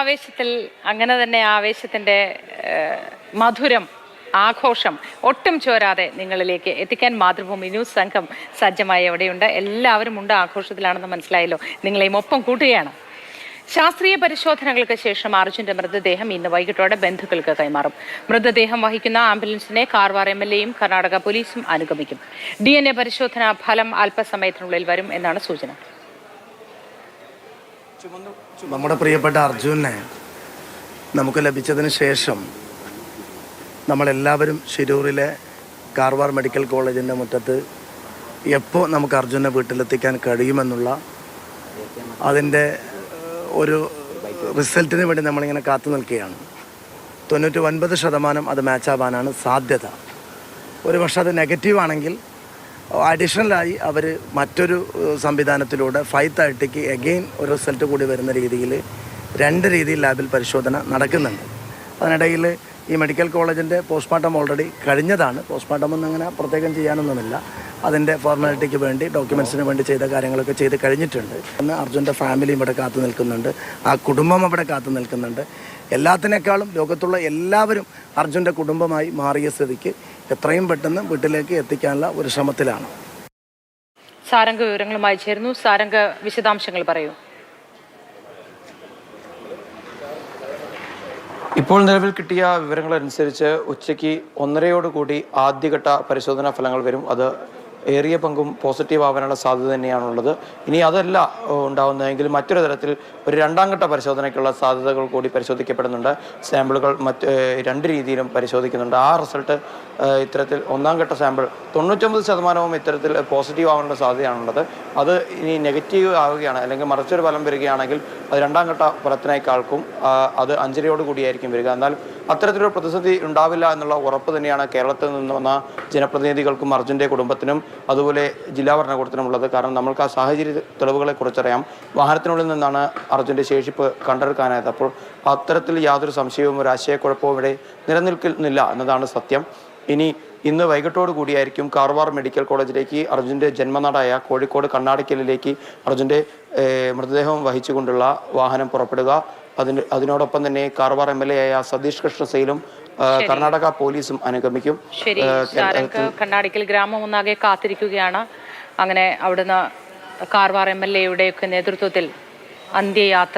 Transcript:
ആവേശത്തിൽ അങ്ങനെ തന്നെ ആവേശത്തിന്റെ മധുരം ആഘോഷം ഒട്ടും ചോരാതെ നിങ്ങളിലേക്ക് എത്തിക്കാൻ മാതൃഭൂമി ന്യൂസ് സംഘം സജ്ജമായി എവിടെയുണ്ട് എല്ലാവരും ഉണ്ട് ആഘോഷത്തിലാണെന്ന് മനസ്സിലായല്ലോ. നിങ്ങളെയും ഒപ്പം കൂട്ടുകയാണ്. ശാസ്ത്രീയ പരിശോധനകൾക്ക് ശേഷം അർജുന്റെ മൃതദേഹം ഇന്ന് വൈകിട്ടോടെ ബന്ധുക്കൾക്ക് കൈമാറും. മൃതദേഹം വഹിക്കുന്ന ആംബുലൻസിനെ കാർവാർ എം എൽ എയും കർണാടക പോലീസും അനുഗമിക്കും. ഡി പരിശോധന ഫലം അല്പസമയത്തിനുള്ളിൽ വരും എന്നാണ് സൂചന. നമ്മുടെ പ്രിയപ്പെട്ട അർജുനെ നമുക്ക് ലഭിച്ചതിന് ശേഷം നമ്മളെല്ലാവരും ശിരൂരിലെ കാർവാർ മെഡിക്കൽ കോളേജിന്റെ മുറ്റത്ത് എപ്പോൾ നമുക്ക് അർജുനെ വീട്ടിലെത്തിക്കാൻ കഴിയുമെന്നുള്ള അതിന്റെ ഒരു റിസൾട്ടിന് വേണ്ടി നമ്മളിങ്ങനെ കാത്തു നിൽക്കുകയാണ്. തൊണ്ണൂറ്റി ഒൻപത് ശതമാനം അത് മാച്ചാവാനാണ് സാധ്യത. ഒരു പക്ഷെ അത് നെഗറ്റീവ് ആണെങ്കിൽ അഡീഷണലായി അവർ മറ്റൊരു സംവിധാനത്തിലൂടെ ഫൈവ് തേർട്ടിക്ക് എഗെയിൻ ഒരു റിസൾട്ട് കൂടി വരുന്ന രീതിയിൽ രണ്ട് രീതിയിൽ ലാബിൽ പരിശോധന നടക്കുന്നുണ്ട്. അതിനിടയിൽ ഈ മെഡിക്കൽ കോളേജിന്റെ പോസ്റ്റ്മോർട്ടം ഓൾറെഡി കഴിഞ്ഞതാണ്. പോസ്റ്റ്മോർട്ടം ഒന്നും അങ്ങനെ പ്രത്യേകം ചെയ്യാനൊന്നുമില്ല. അതിന്റെ ഫോർമാലിറ്റിക്ക് വേണ്ടി ഡോക്യുമെൻസിന് വേണ്ടി ചെയ്ത കാര്യങ്ങളൊക്കെ ചെയ്ത് കഴിഞ്ഞിട്ടുണ്ട്. ഇന്ന് അർജുന്റെ ഫാമിലിയും ഇവിടെ കാത്തു നിൽക്കുന്നുണ്ട്. ആ കുടുംബം അവിടെ കാത്തു നിൽക്കുന്നുണ്ട്. എല്ലാത്തിനേക്കാളും ലോകത്തുള്ള എല്ലാവരും അർജുന്റെ കുടുംബമായി മാറിയ സ്ഥിതിക്ക് എത്രയും പെട്ടെന്ന് വീട്ടിലേക്ക് എത്തിക്കാനുള്ള ഒരു ശ്രമത്തിലാണ്. സാരംഗ വിവരങ്ങളുമായി ചേരുന്നു. സാരംഗ വിശദാംശങ്ങൾ പറയൂ. ഇപ്പോൾ നിലവിൽ കിട്ടിയ വിവരങ്ങളനുസരിച്ച് ഉച്ചയ്ക്ക് ഒന്നരയോടുകൂടി ആദ്യഘട്ട പരിശോധനാ ഫലങ്ങൾ വരും. അത് ഏറിയ പങ്കും പോസിറ്റീവ് ആവാനുള്ള സാധ്യത തന്നെയാണുള്ളത്. ഇനി അതല്ല ഉണ്ടാകുന്നതെങ്കിൽ മറ്റൊരു തരത്തിൽ ഒരു രണ്ടാം ഘട്ട പരിശോധനയ്ക്കുള്ള സാധ്യതകൾ കൂടി പരിശോധിക്കപ്പെടുന്നുണ്ട്. സാമ്പിളുകൾ മറ്റ് രണ്ട് രീതിയിലും പരിശോധിക്കുന്നുണ്ട്. ആ റിസൾട്ട് ഇത്തരത്തിൽ ഒന്നാം ഘട്ട സാമ്പിൾ തൊണ്ണൂറ്റൊമ്പത് ശതമാനവും ഇത്തരത്തിൽ പോസിറ്റീവ് ആവാനുള്ള സാധ്യതയാണുള്ളത്. അത് ഇനി നെഗറ്റീവ് ആവുകയാണ് അല്ലെങ്കിൽ മറിച്ചൊരു ഫലം വരികയാണെങ്കിൽ അത് രണ്ടാം ഘട്ട ഫലത്തിനേക്കാൾക്കും അത് അഞ്ചരയോട് കൂടിയായിരിക്കും വരിക. എന്നാൽ അത്തരത്തിലൊരു പ്രതിസന്ധി ഉണ്ടാവില്ല എന്നുള്ള ഉറപ്പ് തന്നെയാണ് കേരളത്തിൽ നിന്ന് വന്ന ജനപ്രതിനിധികൾക്കും അർജുന്റെ കുടുംബത്തിനും അതുപോലെ ജില്ലാ ഭരണകൂടത്തിനുമുള്ളത്. കാരണം നമ്മൾക്ക് ആ സാഹചര്യ തെളിവുകളെ കുറിച്ചറിയാം. വാഹനത്തിനുള്ളിൽ നിന്നാണ് അർജുന്റെ ശേഷിപ്പ് കണ്ടെടുക്കാനായത്. അപ്പോൾ അത്തരത്തിൽ യാതൊരു സംശയവും ഒരു ആശയക്കുഴപ്പവും ഇവിടെ നിലനിൽക്കുന്നില്ല എന്നതാണ് സത്യം. ഇനി ഇന്ന് വൈകിട്ടോട് കൂടിയായിരിക്കും കാർവാർ മെഡിക്കൽ കോളേജിലേക്ക് അർജുന്റെ ജന്മനാടായ കോഴിക്കോട് കണ്ണാടിക്കലിലേക്ക് അർജുന്റെ മൃതദേഹം വഹിച്ചുകൊണ്ടുള്ള വാഹനം പുറപ്പെടുക. അതിന് അതിനോടൊപ്പം തന്നെ കാർവാർ എം എൽ എ ആയ സതീഷ് ഏഹ്, കർണാടക പോലീസും അനുഗമിക്കും. കണ്ണാടിക്കൽ ഗ്രാമം ഒന്നാകെ കാത്തിരിക്കുകയാണ്. അങ്ങനെ അവിടുന്ന് കാർവാർ എം എൽ എയുടെ ഒക്കെ നേതൃത്വത്തിൽ അന്ത്യയാത്ര